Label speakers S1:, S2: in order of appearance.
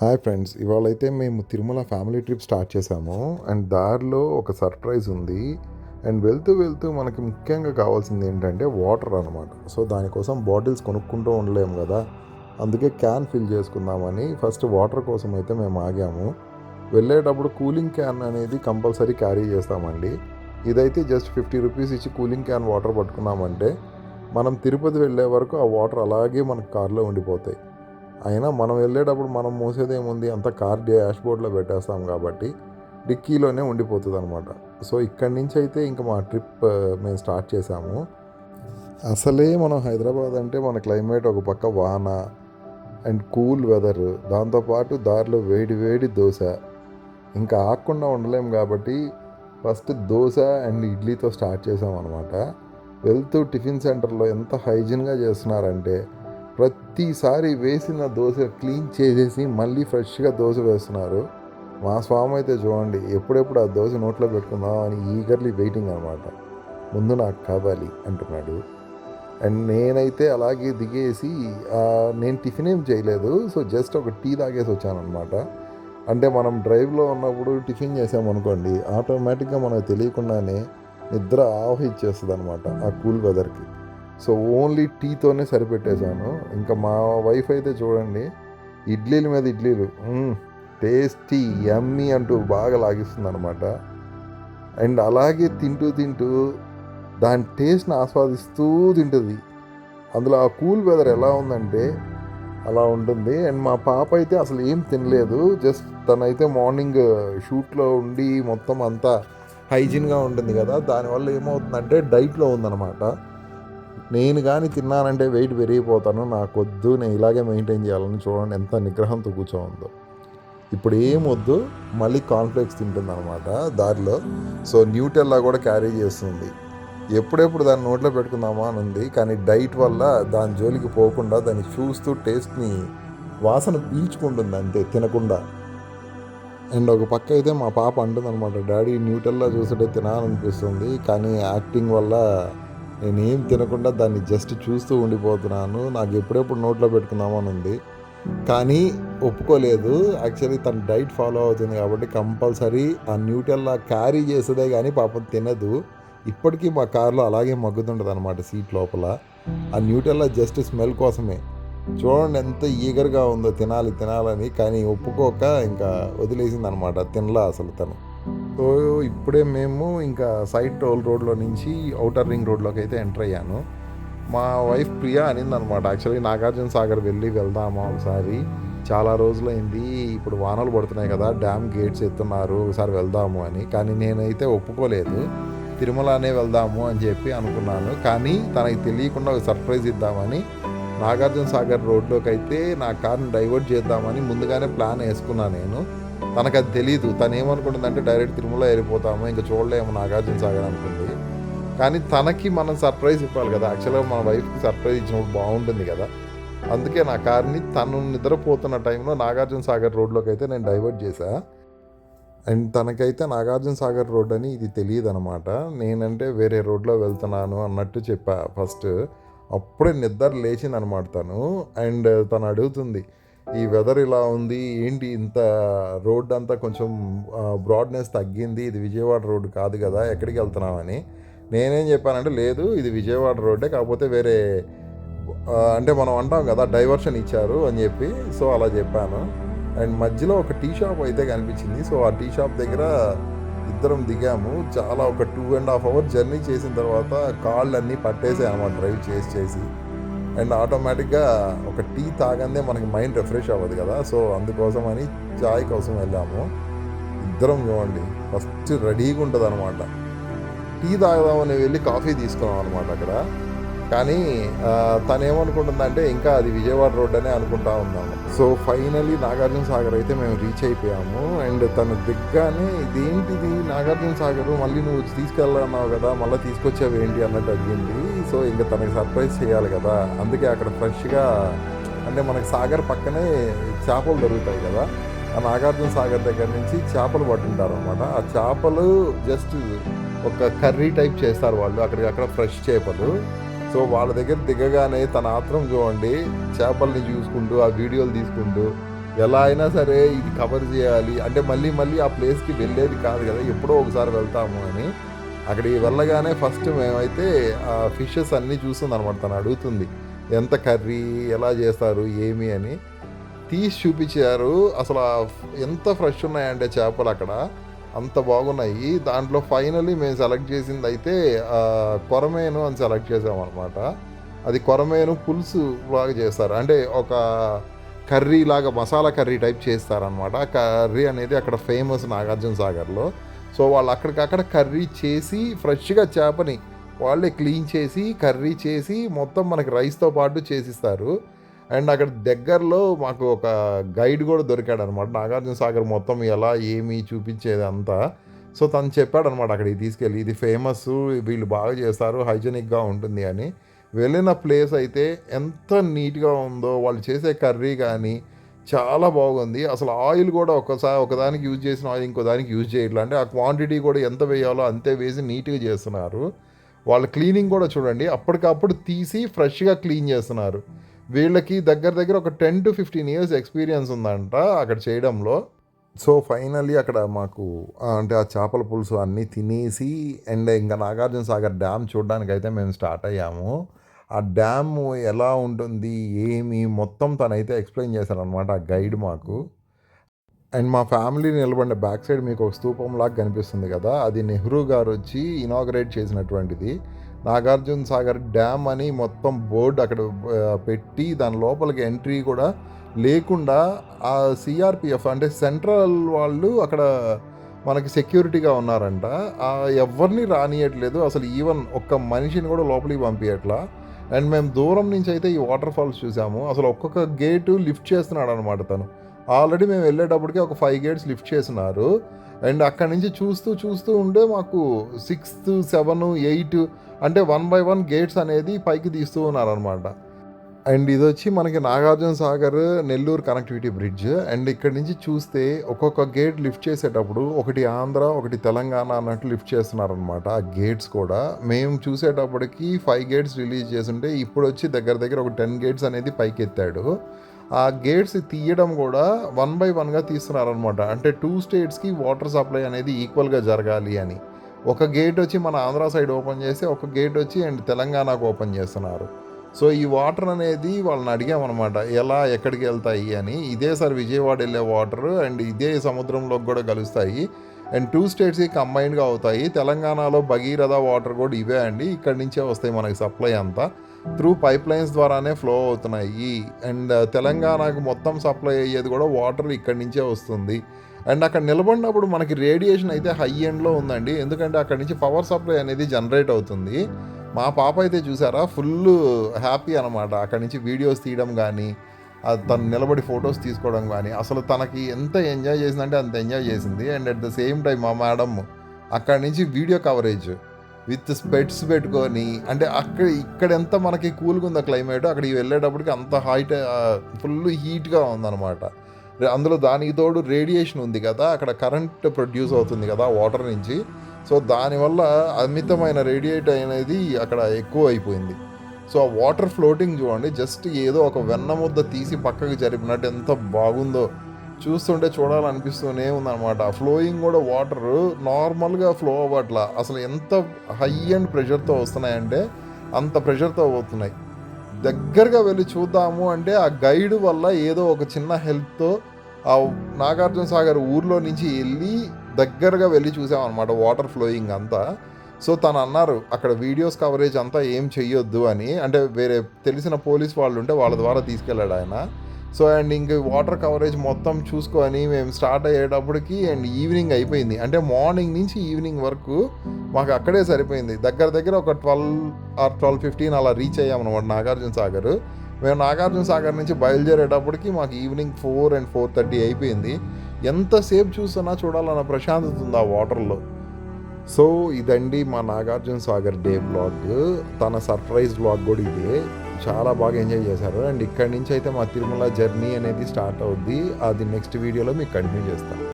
S1: Hi friends ఇవాళ అయితే మేము తిరుమల ఫ్యామిలీ ట్రిప్ స్టార్ట్ చేసాము అండ్ దారిలో ఒక సర్ప్రైజ్ ఉంది. అండ్ వెళ్తూ వెళ్తూ మనకి ముఖ్యంగా కావాల్సింది ఏంటంటే వాటర్ అనమాట సో దానికోసం బాటిల్స్ కొనుక్కుంటూ ఉండలేము కదా. అందుకే క్యాన్ ఫిల్ చేసుకుందామని ఫస్ట్ వాటర్ కోసం అయితే మేము ఆగాము. వెళ్ళేటప్పుడు కూలింగ్ క్యాన్ అనేది కంపల్సరీ క్యారీ చేస్తామండి. ఇదైతే జస్ట్ ఫిఫ్టీ రూపీస్ ఇచ్చి కూలింగ్ క్యాన్ వాటర్ పట్టుకున్నామంటే మనం తిరుపతి వెళ్ళే వరకు ఆ వాటర్ అలాగే మనకు కార్లో ఉండిపోతాయి. అయినా మనం వెళ్ళేటప్పుడు మనం మోసేది ఏముంది అంత కార్ డాష్ బోర్డ్లో పెట్టేస్తాం కాబట్టి డిక్కీలోనే ఉండిపోతుంది అనమాట సో ఇక్కడి నుంచి అయితే ఇంకా మా ట్రిప్ మేము స్టార్ట్ చేసాము. అసలే మనం హైదరాబాద్ అంటే మన క్లైమేట్ ఒక పక్క వాన అండ్ కూల్ వెదర్. దాంతోపాటు దారిలో వేడి వేడి దోశ. ఇంకా ఆగకుండా ఉండలేం కాబట్టి ఫస్ట్ దోశ అండ్ ఇడ్లీతో స్టార్ట్ చేసాం అనమాట వెళ్తూ టిఫిన్ సెంటర్లో ఎంత హైజీన్గా చేస్తున్నారంటే ప్రతిసారి వేసిన దోశ క్లీన్ చేసేసి మళ్ళీ ఫ్రెష్గా దోశ వేస్తున్నారు. మా స్వామి అయితే చూడండి ఎప్పుడెప్పుడు ఆ దోశ నోట్లో పెట్టుకుందాం అని ఈగర్లీ వెయిటింగ్ అనమాట ముందు నాకు కావాలి అంటున్నాడు. అండ్ నేనైతే అలాగే దిగేసి నేను టిఫిన్ ఏం చేయలేదు. సో జస్ట్ ఒక టీ తాగేసి వచ్చాను అనమాట అంటే మనం డ్రైవ్లో ఉన్నప్పుడు టిఫిన్ చేసామనుకోండి ఆటోమేటిక్గా మనకు తెలియకుండానే నిద్ర ఆవహించేస్తుంది అనమాట ఆ కూల్ వెదర్కి సో ఓన్లీ టీతోనే సరిపెట్టేశాను. ఇంకా మా వైఫ్ అయితే చూడండి ఇడ్లీల మీద ఇడ్లీలు. టేస్టీ యమ్మీ అంటూ బాగా లాగిస్తుంది అనమాట అండ్ అలాగే తింటూ తింటూ దాని టేస్ట్ని ఆస్వాదిస్తూ తింటుంది. అందులో ఆ కూల్ వెదర్ ఎలా ఉందంటే అలా ఉంటుంది. అండ్ మా పాప అయితే అసలు ఏం తినలేదు. జస్ట్ తనైతే మార్నింగ్ షూట్లో ఉండి మొత్తం అంతా హైజీన్గా ఉంటుంది కదా దానివల్ల ఏమవుతుందంటే డైట్లో ఉందన్నమాట. నేను కానీ తిన్నానంటే వెయిట్ పెరిగిపోతాను నాకొద్దు నేను ఇలాగే మెయింటైన్ చేయాలని చూడండి ఎంత నిగ్రహంతో కూర్చోందో ఇప్పుడు ఏం వద్దు మళ్ళీ కాన్ఫ్లెక్స్ తింటుందన్నమాట దారిలో. సో న్యూటెల్లా కూడా క్యారీ చేస్తుంది. ఎప్పుడెప్పుడు దాన్ని నోట్లో పెట్టుకుందామా అని ఉంది కానీ డైట్ వల్ల దాని జోలికి పోకుండా దాన్ని చూస్తూ టేస్ట్ని వాసన పీల్చుకుంటుంది అంతే తినకుండా. అండ్ ఒక పక్క అయితే మా పాప అంటుంది అనమాట డాడీ న్యూటెల్లా చూస్తుంటే తినాలనిపిస్తుంది కానీ యాక్టింగ్ వల్ల నేనేం తినకుండా దాన్ని జస్ట్ చూస్తూ ఉండిపోతున్నాను. నాకు ఎప్పుడెప్పుడు నోట్లో పెట్టుకుందామని ఉంది కానీ ఒప్పుకోలేదు. యాక్చువల్లీ తన డైట్ ఫాలో అవుతుంది కాబట్టి కంపల్సరీ ఆ న్యూటెల్లా క్యారీ చేసేదే కానీ పాపం తినదు. ఇప్పటికీ మా కార్లో అలాగే మగ్గుతుంటుంది అనమాట సీట్ లోపల. ఆ న్యూటెల్లా జస్ట్ స్మెల్ కోసమే. చూడండి ఎంత ఈగర్గా ఉందో తినాలి తినాలని. కానీ ఒప్పుకోక ఇంకా వదిలేసింది అనమాట తినలా అసలు తను. సో ఇప్పుడే మేము ఇంకా సైడ్ టోల్ రోడ్లో నుంచి అవుటర్ రింగ్ రోడ్లోకి అయితే ఎంటర్ అయ్యాను. మా వైఫ్ ప్రియా అనింది అనమాట యాక్చువల్లీ నాగార్జున సాగర్ వెళ్ళి వెళ్దామా ఒకసారి. చాలా రోజులైంది ఇప్పుడు వానలు పడుతున్నాయి కదా డ్యామ్ గేట్స్ ఎత్తున్నారు ఒకసారి వెళ్దాము అని. కానీ నేనైతే ఒప్పుకోలేదు. తిరుమలనే వెళ్దాము అని చెప్పి అనుకున్నాను. కానీ తనకి తెలియకుండా ఒక సర్ప్రైజ్ ఇద్దామని నాగార్జున సాగర్ రోడ్లోకి అయితే నా కార్ని డైవర్ట్ చేద్దామని ముందుగానే ప్లాన్ వేసుకున్నాను నేను. తనకు అది తెలియదు తను ఏమనుకుంటుందంటే డైరెక్ట్ తిరుమల వెళ్ళిపోతాము ఇంకా చూడలేము నాగార్జున సాగర్ అనుకుంది. కానీ తనకి మనం సర్ప్రైజ్ ఇవ్వాలి కదా. యాక్చువల్గా మన వైఫ్కి సర్ప్రైజ్ ఇచ్చినప్పుడు బాగుంటుంది కదా. అందుకే నా కార్ని తను నిద్రపోతున్న టైంలో నాగార్జున సాగర్ రోడ్లోకి అయితే నేను డైవర్ట్ చేశా. అండ్ తనకైతే నాగార్జున సాగర్ రోడ్ అని ఇది తెలియదు అనమాట నేనంటే వేరే రోడ్లో వెళ్తున్నాను అన్నట్టు చెప్పా ఫస్ట్. అప్పుడే నిద్ర లేచింది అనమాట తను. అండ్ తను అడుగుతుంది ఈ వెదర్ ఇలా ఉంది ఏంటి ఇంత రోడ్ అంతా కొంచెం బ్రాడ్నెస్ తగ్గింది ఇది విజయవాడ రోడ్డు కాదు కదా ఎక్కడికి వెళ్తున్నామని నేనేం చెప్పానంటే లేదు ఇది విజయవాడ రోడ్డే కాకపోతే వేరే అంటే మనం అంటాం కదా డైవర్షన్ ఇచ్చారు అని చెప్పి సో అలా చెప్పాను. అండ్ మధ్యలో ఒక టీ షాప్ అయితే కనిపించింది సో ఆ టీ షాప్ దగ్గర ఇద్దరం దిగాము. చాలా ఒక two and half hour journey చేసిన తర్వాత కాళ్ళు అన్నీ పట్టేసాయి అన్నమాట డ్రైవ్ చేసి చేసి. అండ్ ఆటోమేటిక్గా ఒక టీ తాగందే మనకి మైండ్ రిఫ్రెష్ అవ్వదు కదా. సో అందుకోసం అని చాయ్ కోసం వెళ్ళాము. ఇద్దరం చూడండి ఫస్ట్ రెడీగా ఉంటుంది అనమాట టీ తాగదామని వెళ్ళి కాఫీ తీసుకున్నాం అనమాట అక్కడ. కానీ ఆ, తను ఏమనుకుంటుందంటే ఇంకా అది విజయవాడ రోడ్ అనే అనుకుంటా ఉన్నాము. సో ఫైనలీ నాగార్జున సాగర్ అయితే మేము రీచ్ అయిపోయాము. అండ్ తను దిగ్గానే ఇదేంటిది నాగార్జున సాగర్? మళ్ళీ నువ్వు తీసుకెళ్ళన్నావు కదా మళ్ళీ తీసుకొచ్చావు ఏంటి? అన్నట్టు అడిగింది. సో ఇంకా తనకి సర్ప్రైజ్ చేయాలి కదా. అందుకే అక్కడ ఫ్రెష్గా అంటే మనకి సాగర్ పక్కనే చేపలు దొరుకుతాయి కదా. ఆ నాగార్జున సాగర్ దగ్గర నుంచి చేపలు పట్టుంటారు అనమాట ఆ చేపలు జస్ట్ ఒక కర్రీ టైప్ చేస్తారు వాళ్ళు. అక్కడికి అక్కడ ఫ్రెష్ చేపలు. సో వాళ్ళ దగ్గర దిగగానే తన ఆత్రం చూడండి చేపల్ని చూసుకుంటూ ఆ వీడియోలు తీసుకుంటూ ఎలా అయినా సరే ఇది కవర్ చేయాలి. అంటే మళ్ళీ మళ్ళీ ఆ ప్లేస్కి వెళ్ళేది కాదు కదా ఎప్పుడో ఒకసారి వెళ్తాము అని. అక్కడికి వెళ్ళగానే ఫస్ట్ మేమైతే ఆ ఫిషెస్ అన్నీ చూస్తుంది అనమాట తను అడుగుతుంది ఎంత కర్రీ ఎలా చేస్తారు ఏమి అని. తీసి చూపించారు అసలు ఎంత ఫ్రెష్ ఉన్నాయంటే చేపలు అక్కడ. అంత బాగున్నాయి. దాంట్లో ఫైనలీ మేము సెలెక్ట్ చేసింది అయితే కొరమేను అని సెలెక్ట్ చేసామన్నమాట అది కొరమేను పులుసు లాగా చేస్తారు. అంటే ఒక కర్రీ లాగా మసాలా కర్రీ టైప్ చేస్తారనమాట కర్రీ అనేది అక్కడ ఫేమస్ నాగార్జున సాగర్లో. సో వాళ్ళు అక్కడికక్కడ కర్రీ చేసి ఫ్రెష్గా చేపని వాళ్ళే క్లీన్ చేసి కర్రీ చేసి మొత్తం మనకి రైస్తో పాటు చేసిస్తారు. అండ్ అక్కడ దగ్గరలో మాకు ఒక గైడ్ కూడా దొరికాడు అనమాట నాగార్జున సాగర్ మొత్తం ఎలా ఏమి చూపించేది అంతా. సో తను చెప్పాడు అనమాట అక్కడికి తీసుకెళ్ళి ఇది ఫేమస్ వీళ్ళు బాగా చేస్తారు హైజెనిక్గా ఉంటుంది అని. వెళ్ళిన ప్లేస్ అయితే ఎంత నీట్గా ఉందో వాళ్ళు చేసే కర్రీ కానీ చాలా బాగుంది. అసలు ఆయిల్ కూడా ఒకసారి ఒకదానికి యూజ్ చేసిన ఆయిల్ ఇంకో దానికి యూజ్ చేయట్లా. అంటే ఆ క్వాంటిటీ కూడా ఎంత వేయాలో అంతే వేసి నీట్గా చేస్తున్నారు. వాళ్ళ క్లీనింగ్ కూడా చూడండి అప్పటికప్పుడు తీసి ఫ్రెష్గా క్లీన్ చేస్తున్నారు. వీళ్ళకి దగ్గర దగ్గర ఒక ten to fifteen years experience ఉందంట అక్కడ చేయడంలో. సో ఫైనల్లీ అక్కడ మాకు అంటే ఆ చేపల పులుసు అన్నీ తినేసి అండ్ ఇంకా నాగార్జున సాగర్ డ్యామ్ చూడడానికి అయితే మేము స్టార్ట్ అయ్యాము. ఆ డ్యామ్ ఎలా ఉంటుంది ఏమి మొత్తం తనైతే ఎక్స్ప్లెయిన్ చేశారనమాట ఆ గైడ్ మాకు. అండ్ మా ఫ్యామిలీ నిలబడిన బ్యాక్ సైడ్ మీకు ఒక స్తూపంలాగా కనిపిస్తుంది కదా అది నెహ్రూ గారు వచ్చి ఇనాగరేట్ చేసినటువంటిది. నాగార్జున సాగర్ డ్యామ్ అని మొత్తం బోర్డు అక్కడ పెట్టి దాని లోపలికి ఎంట్రీ కూడా లేకుండా ఆ సిఆర్పిఎఫ్ అంటే సెంట్రల్ వాళ్ళు అక్కడ మనకి సెక్యూరిటీగా ఉన్నారంట. ఆ ఎవరిని రానియట్లేదు. అసలు ఈవెన్ ఒక్క మనిషిని కూడా లోపలికి పంపించట్లా అండ్ మేము దూరం నుంచి అయితే ఈ వాటర్ ఫాల్స్ చూసాము. అసలు ఒక్కొక్క గేటు లిఫ్ట్ చేస్తున్నాడు అనమాట తను. ఆల్రెడీ మేము వెళ్ళేటప్పటికి ఒక ఫైవ్ గేట్స్ లిఫ్ట్ చేసినారు. అండ్ అక్కడి నుంచి చూస్తూ చూస్తూ ఉంటే మాకు సిక్స్త్ సెవెన్ ఎయిట్ అంటే వన్ బై వన్ గేట్స్ అనేది పైకి తీస్తూ ఉన్నారనమాట అండ్ ఇది వచ్చి మనకి Nagarjuna Sagar Nellore connectivity bridge and ఇక్కడ నుంచి చూస్తే ఒక్కొక్క గేట్ లిఫ్ట్ చేసేటప్పుడు ఒకటి ఆంధ్ర ఒకటి తెలంగాణ అన్నట్టు లిఫ్ట్ చేస్తున్నారనమాట ఆ గేట్స్ కూడా. మేము చూసేటప్పటికి ఫైవ్ గేట్స్ రిలీజ్ చేస్తుంటే ఇప్పుడు వచ్చి దగ్గర దగ్గర ఒక టెన్ గేట్స్ అనేది పైకి ఎత్తాడు ఆ గేట్స్ తీయడం కూడా వన్ బై వన్గా తీస్తున్నారనమాట అంటే టూ స్టేట్స్కి వాటర్ సప్లై అనేది ఈక్వల్గా జరగాలి అని. ఒక గేట్ వచ్చి మన ఆంధ్ర సైడ్ ఓపెన్ చేసి ఒక గేట్ వచ్చి అండ్ తెలంగాణకు ఓపెన్ చేస్తున్నారు. సో ఈ వాటర్ అనేది వాళ్ళని అడిగామన్నమాట ఎలా ఎక్కడికి వెళ్తాయి అని. ఇదే సార్ విజయవాడ వెళ్ళే వాటర్ అండ్ ఇదే సముద్రంలోకి కూడా కలుస్తాయి. అండ్ టూ స్టేట్స్కి కంబైన్డ్గా అవుతాయి. తెలంగాణలో భగీరథ వాటర్ కూడా ఇవే అండి. ఇక్కడి నుంచే వస్తాయి మనకి సప్లై అంతా. త్రూ పైప్ లైన్స్ ద్వారానే ఫ్లో అవుతున్నాయి. అండ్ తెలంగాణకు మొత్తం సప్లై అయ్యేది కూడా వాటర్ ఇక్కడి నుంచే వస్తుంది. అండ్ అక్కడ నిలబడినప్పుడు మనకి రేడియేషన్ అయితే హై ఎండ్లో ఉందండి. ఎందుకంటే అక్కడి నుంచి పవర్ సప్లై అనేది జనరేట్ అవుతుంది. మా పాప అయితే చూసారా ఫుల్ హ్యాపీ అనమాట అక్కడి నుంచి వీడియోస్ తీయడం కానీ తను నిలబడి ఫొటోస్ తీసుకోవడం కానీ అసలు తనకి ఎంత ఎంజాయ్ చేసిందంటే అంత ఎంజాయ్ చేసింది. And at the same time మా మేడం అక్కడి నుంచి వీడియో కవరేజ్. విత్ స్పెట్స్ పెట్టుకొని అంటే అక్కడ ఇక్కడ ఎంత మనకి కూల్గా ఉందో క్లైమేట్ అక్కడికి వెళ్ళేటప్పటికి అంత హైట్ ఫుల్ హీట్గా ఉందన్నమాట. అందులో దానికి తోడు రేడియేషన్ ఉంది కదా అక్కడ కరెంట్ ప్రొడ్యూస్ అవుతుంది కదా వాటర్ నుంచి. సో దానివల్ల అమితమైన రేడియేట్ అనేది అక్కడ ఎక్కువ అయిపోయింది. సో ఆ వాటర్ ఫ్లోటింగ్ చూడండి జస్ట్ ఏదో ఒక వెన్న ముద్ద తీసి పక్కకి జరిపినట్టు ఎంత బాగుందో. చూస్తుంటే చూడాలనిపిస్తూనే ఉందన్నమాట. ఫ్లోయింగ్ కూడా వాటర్ నార్మల్గా ఫ్లో అవ్వట్లా. అసలు ఎంత హై అండ్ ప్రెషర్తో వస్తున్నాయంటే అంత ప్రెషర్తో అవుతున్నాయి దగ్గరగా వెళ్ళి చూద్దాము అంటే ఆ గైడ్ వల్ల ఏదో ఒక చిన్న హెల్ప్తో ఆ నాగార్జున సాగర్ ఊర్లో నుంచి వెళ్ళి దగ్గరగా వెళ్ళి చూసామన్నమాట వాటర్ ఫ్లోయింగ్ అంతా. సో తను అన్నారు అక్కడ వీడియోస్ కవరేజ్ అంతా ఏం చెయ్యొద్దు అని. అంటే వేరే తెలిసిన పోలీస్ వాళ్ళు ఉంటే వాళ్ళ ద్వారా తీసుకెళ్ళాడు ఆయన. సో అండ్ ఇంక వాటర్ కవరేజ్ మొత్తం చూసుకొని మేము స్టార్ట్ అయ్యేటప్పటికి అండ్ ఈవినింగ్ అయిపోయింది. అంటే మార్నింగ్ నుంచి ఈవినింగ్ వరకు మాకు అక్కడే సరిపోయింది. దగ్గర దగ్గర ఒక ట్వెల్వ్ ఆర్ ట్వెల్వ్ ఫిఫ్టీన్ అలా రీచ్ అయ్యామన్నమాట నాగార్జున సాగర్. మేము నాగార్జున సాగర్ నుంచి బయలుదేరేటప్పటికి మాకు evening four and four thirty అయిపోయింది. ఎంతసేపు చూస్తున్నా చూడాలన్న ప్రశాంతత ఉంది ఆ వాటర్లో. సో ఇదండి మా నాగార్జున సాగర్ డే బ్లాగ్. తన సర్ప్రైజ్ బ్లాగ్ కూడా ఇదే. చాలా బాగా ఎంజాయ్ చేశారు. అండ్ ఇక్కడి నుంచి అయితే మా తిరుమల జర్నీ అనేది స్టార్ట్ అవుద్ది. అది నెక్స్ట్ వీడియోలో మీకు కంటిన్యూ చేస్తాను